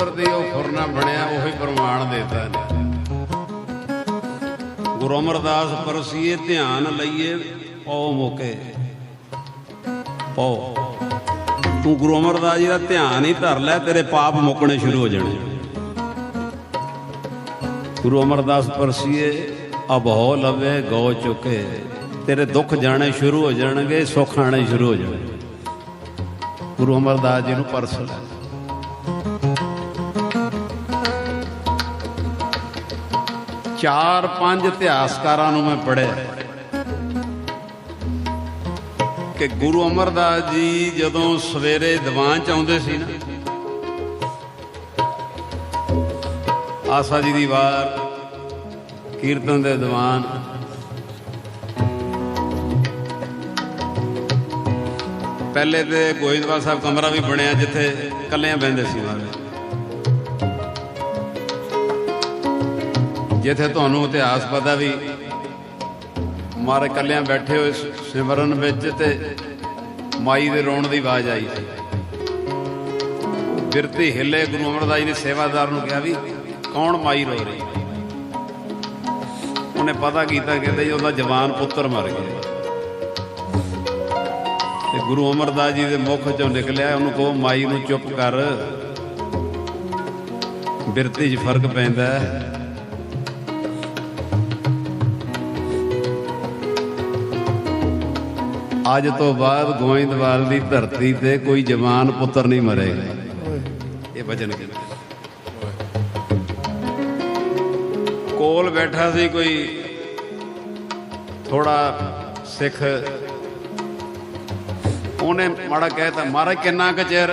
ਕੁਦਰਤੀ ਉਹ ਫੁਰਨਾ ਬਣਿਆ, ਉਹੀ ਪ੍ਰਮਾਣ ਦੇਤਾ ਨੇ ਗੁਰੂ ਅਮਰਦਾਸ ਪਰਸੀਏ ਧਿਆਨ ਲਈਏ ਪਉ ਮੋਕੇ। ਪਉ ਤੂੰ ਗੁਰੂ ਅਮਰਦਾਸ ਜੀ ਦਾ ਧਿਆਨ ਹੀ ਧਰ ਲੈ, ਤੇਰੇ ਪਾਪ ਮੁੱਕਣੇ ਸ਼ੁਰੂ ਹੋ ਜਾਣੇ। ਗੁਰੂ ਅਮਰਦਾਸ ਪਰਸੀਏ ਅਭਉ ਲਵੇ ਗੋ ਚੁਕੇ। ਤੇਰੇ ਦੁੱਖ ਜਾਣੇ ਸ਼ੁਰੂ ਹੋ ਜਾਣਗੇ, ਸੁੱਖ ਆਣੇ ਸ਼ੁਰੂ ਹੋ ਜਾਣਗੇ। ਗੁਰੂ ਅਮਰਦਾਸ ਜੀ ਨੂੰ ਪਰਸ ਲੈ। ਚਾਰ ਪੰਜ ਇਤਿਹਾਸਕਾਰਾਂ ਨੂੰ ਮੈਂ ਪੜਿਆ ਕਿ ਗੁਰੂ ਅਮਰਦਾਸ ਜੀ ਜਦੋਂ ਸਵੇਰੇ ਦੀਵਾਨ ਚ ਆਉਂਦੇ ਸੀ ਨਾ, ਆਸਾ ਜੀ ਦੀ ਵਾਰ, ਕੀਰਤਨ ਦੇ ਦੀਵਾਨ, ਪਹਿਲੇ ਤੇ ਗੋਇੰਦਵਾਲ ਸਾਹਿਬ ਕਮਰਾ ਵੀ ਬਣਿਆ ਜਿੱਥੇ ਇਕੱਲਿਆਂ ਬਹਿੰਦੇ ਸੀ ਮਾਰੇ ਜਿੱਥੇ ਤੁਹਾਨੂੰ ਇਤਿਹਾਸ ਪਤਾ ਵੀ ਮਾਰੇ ਇਕੱਲਿਆਂ ਬੈਠੇ ਹੋਏ ਸਿਮਰਨ ਵਿੱਚ ਤੇ ਮਾਈ ਦੇ ਰੋਣ ਦੀ ਆਵਾਜ਼ ਆਈ। ਸੀ ਬਿਰਤੀ ਹਿੱਲੇ ਗੁਰੂ ਅਮਰਦਾਸ ਜੀ ਨੇ ਸੇਵਾਦਾਰ ਨੂੰ ਕਿਹਾ ਵੀ ਕੌਣ ਮਾਈ ਰੋ ਰਹੀ? ਉਹਨੇ ਪਤਾ ਕੀਤਾ ਕਹਿੰਦੇ ਜੀ ਉਹਦਾ ਜਵਾਨ ਪੁੱਤਰ ਮਰ ਗਿਆ। ਤੇ ਗੁਰੂ ਅਮਰਦਾਸ ਜੀ ਦੇ ਮੁਖ ਚੋਂ ਨਿਕਲਿਆ, ਉਹਨੂੰ ਕਹੋ ਮਾਈ ਨੂੰ ਚੁੱਪ ਕਰ। ਬਿਰਤੀ 'ਚ ਫ਼ਰਕ ਪੈਂਦਾ ਹੈ। ਅੱਜ ਤੋਂ ਬਾਅਦ ਗੋਇੰਦਵਾਲ ਦੀ ਧਰਤੀ ਤੇ ਕੋਈ ਜਵਾਨ ਪੁੱਤਰ ਨਹੀਂ ਮਰੇਗਾ ਇਹ ਵਚਨ ਕਹਿੰਦੇ ਕੋਲ ਬੈਠਾ ਸੀ ਕੋਈ ਥੋੜਾ ਸਿੱਖ। ਉਹਨੇ ਮਾੜਾ ਕਹਿਤਾ ਮਹਾਰਾਜ ਕਿੰਨਾ ਕੁ ਚਿਰ?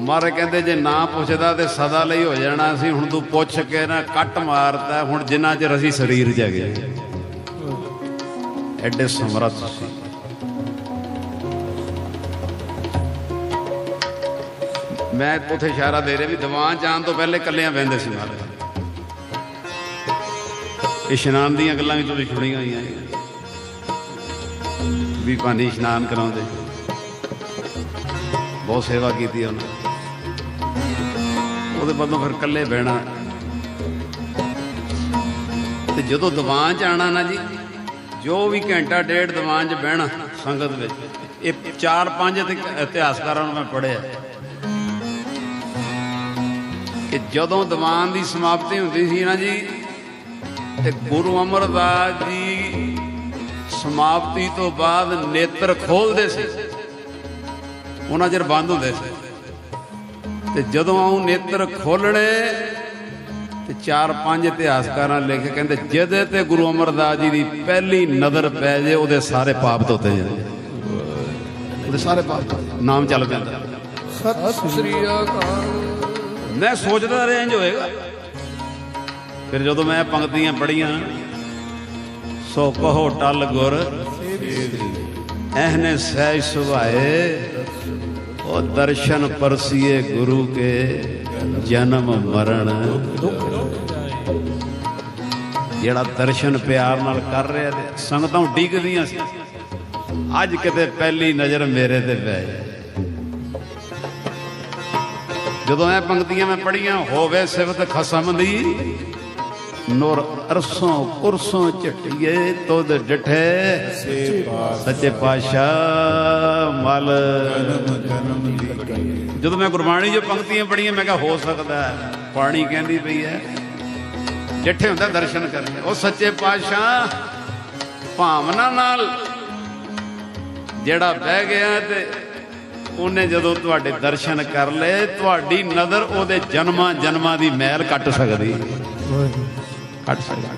ਮਹਾਰਾਜ ਕਹਿੰਦੇ, ਜੇ ਨਾ ਪੁੱਛਦਾ ਤੇ ਸਦਾ ਲਈ ਹੋ ਜਾਣਾ ਸੀ, ਹੁਣ ਤੂੰ ਪੁੱਛ ਕੇ ਨਾ ਕੱਟ ਮਾਰਦਾ ਹੁਣ ਜਿੰਨਾ ਚਿਰ ਅਸੀਂ ਸਰੀਰ ਚ ਹੈਗੇ ਐਡੇ ਸਮਰੱਥ ਸੀ। ਮੈਂ ਉਥੇ ਇਸ਼ਾਰਾ ਦੇ ਰਿਹਾ ਵੀ ਦੀਵਾਨ ਜਾਣ ਤੋਂ ਪਹਿਲੇ ਕੱਲਿਆਂ ਬਹਿੰਦੇ ਸੀ ਮਹਾਰਾਜ ਇਸ਼ਨਾਨ ਦੀਆਂ ਗੱਲਾਂ ਵੀ ਤੁਸੀਂ ਸੁਣੀਆਂ ਹੋਈਆਂ ਨੇ। ਵੀ ਪਾਣੀ ਇਸ਼ਨਾਨ ਕਰਾਉਂਦੇ। ਬਹੁਤ ਸੇਵਾ ਕੀਤੀ ਉਹਨਾਂ ਉਹਦੇ ਬਾਅਦੋਂ ਫਿਰ ਇਕੱਲੇ ਬਹਿਣਾ। ਤੇ ਜਦੋਂ ਦੀਵਾਨ ਚ ਆਣਾ ਨਾ ਜੀ ਜੋ ਵੀ ਘੰਟਾ, ਡੇਢ ਦੀਵਾਨ 'ਚ ਬਹਿਣਾ ਸੰਗਤ ਵਿੱਚ, ਇਹ ਚਾਰ ਪੰਜ ਇਤਿਹਾਸਕਾਰਾਂ ਨੂੰ ਮੈਂ ਪੜ੍ਹਿਆ। ਕਿ ਜਦੋਂ ਦੀਵਾਨ ਦੀ ਸਮਾਪਤੀ ਹੁੰਦੀ ਸੀ ਨਾ ਜੀ, ਤੇ ਗੁਰੂ ਅਮਰਦਾਸ ਜੀ ਸਮਾਪਤੀ ਤੋਂ ਬਾਅਦ ਨੇਤਰ ਖੋਲਦੇ ਸੀ। ਉਹਨਾਂ ਚਿਰ ਬੰਦ ਹੁੰਦੇ ਸੀ। ਤੇ ਜਦੋਂ ਉਹ ਨੇਤਰ ਖੋਲਣੇ ਤੇ ਚਾਰ ਪੰਜ ਇਤਿਹਾਸਕਾਰਾਂ ਲਿਖ ਕੇ ਕਹਿੰਦੇ ਜਿਹਦੇ ਤੇ ਗੁਰੂ ਅਮਰਦਾਸ ਜੀ ਦੀ ਪਹਿਲੀ ਨਜ਼ਰ ਪੈ ਜੇ ਉਹਦੇ ਸਾਰੇ ਪਾਪ ਧੋਤੇ ਜਾਂਦੇ। ਉਹਦੇ ਸਾਰੇ ਪਾਪ ਨਾਮ ਚੱਲ ਪੈਂਦਾ ਸਤਿ ਸ੍ਰੀ ਅਕਾਲ। ਮੈਂ ਸੋਚਦਾ ਰਿਹਾ ਇੰਜ ਹੋਏਗਾ। ਫਿਰ ਜਦੋਂ ਮੈਂ ਪੰਕਤੀਆਂ ਪੜੀਆਂ ਸੋ ਕਹੋ ਟਲ ਗੁਰ ਐਹਨੇ ਸਹਿਜ ਸੁਭਾਏ ਉਹ ਦਰਸ਼ਨ ਪਰਸੀਏ ਗੁਰੂ ਕੇ ਜਨਮ ਮਰਨ। ਜਿਹੜਾ ਦਰਸ਼ਨ ਪਿਆਰ ਨਾਲ ਕਰ ਰਿਹਾ ਤੇ ਸੰਗਤਾਂ ਡਿੱਗਦੀਆਂ ਸੀ। ਅੱਜ ਕਿਤੇ ਪਹਿਲੀ ਨਜ਼ਰ ਮੇਰੇ ਤੇ ਪੈ ਜਦੋਂ ਇਹ ਪੰਕਤੀਆਂ ਮੈਂ ਪੜੀਆਂ ਹੋਵੇ ਸਿਫਤ ਖਸਮ ਦੀ, ਨੂਰ ਅਰਸੋਂ ਕੁਰਸੋਂ ਝਟੀਏ ਤੁਧ ਡਠੇ। ਸੱਚੇ ਪਾਤਸ਼ਾਹ ਮਲ। ਜਦੋਂ ਮੈਂ ਗੁਰਬਾਣੀ ਜੋ ਪੰਕਤੀਆਂ ਪੜੀਆਂ ਮੈਂ ਕਿਹਾ ਹੋ ਸਕਦਾ ਪਾਣੀ ਕਹਿੰਦੀ ਪਈ ਹੈ ਜਿੱਥੇ ਹੁੰਦਾ ਦਰਸ਼ਨ ਕਰਨੇ। ਉਹ ਸੱਚੇ ਪਾਤਸ਼ਾਹ ਭਾਵਨਾ ਨਾਲ ਜਿਹੜਾ ਬਹਿ ਗਿਆ ਤੇ ਉਹਨੇ ਜਦੋਂ ਤੁਹਾਡੇ ਦਰਸ਼ਨ ਕਰ ਲਏ ਤੁਹਾਡੀ ਨਜ਼ਰ ਉਹਦੇ ਜਨਮਾਂ ਜਨਮਾਂ ਦੀ ਮੈਲ ਕੱਟ ਸਕਦੀ। ਕੱਟ ਸਕਦੀ।